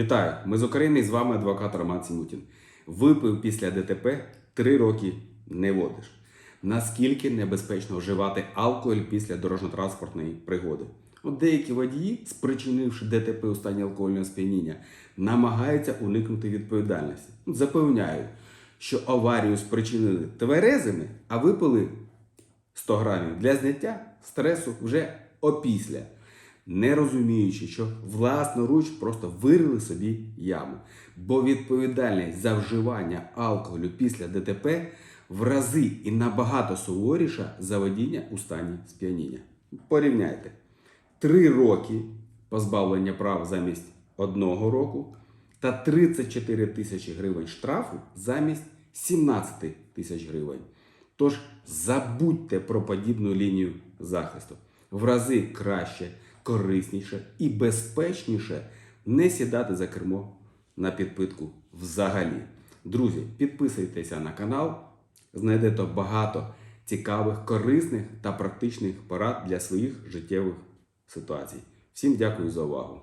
Вітаю! Ми з України і з вами адвокат Роман Сімутін. Випив після ДТП три роки не водиш. Наскільки небезпечно вживати алкоголь після дорожньо-транспортної пригоди? От деякі водії, спричинивши ДТП у стані алкогольного сп'яніння, намагаються уникнути відповідальності. Запевняють, що аварію спричинили тверезими, а випили 100 грамів для зняття стресу вже опісля, не розуміючи, що власноруч просто вирили собі яму. Бо відповідальність за вживання алкоголю після ДТП в рази і набагато суворіша за водіння у стані сп'яніння. Порівняйте: 3 роки позбавлення прав замість одного року та 34 тисячі гривень штрафу замість 17 тисяч гривень. Тож забудьте про подібну лінію захисту. В рази краще, корисніше і безпечніше не сідати за кермо на підпитку взагалі. Друзі, підписуйтеся на канал, знайдете багато цікавих, корисних та практичних порад для своїх життєвих ситуацій. Всім дякую за увагу!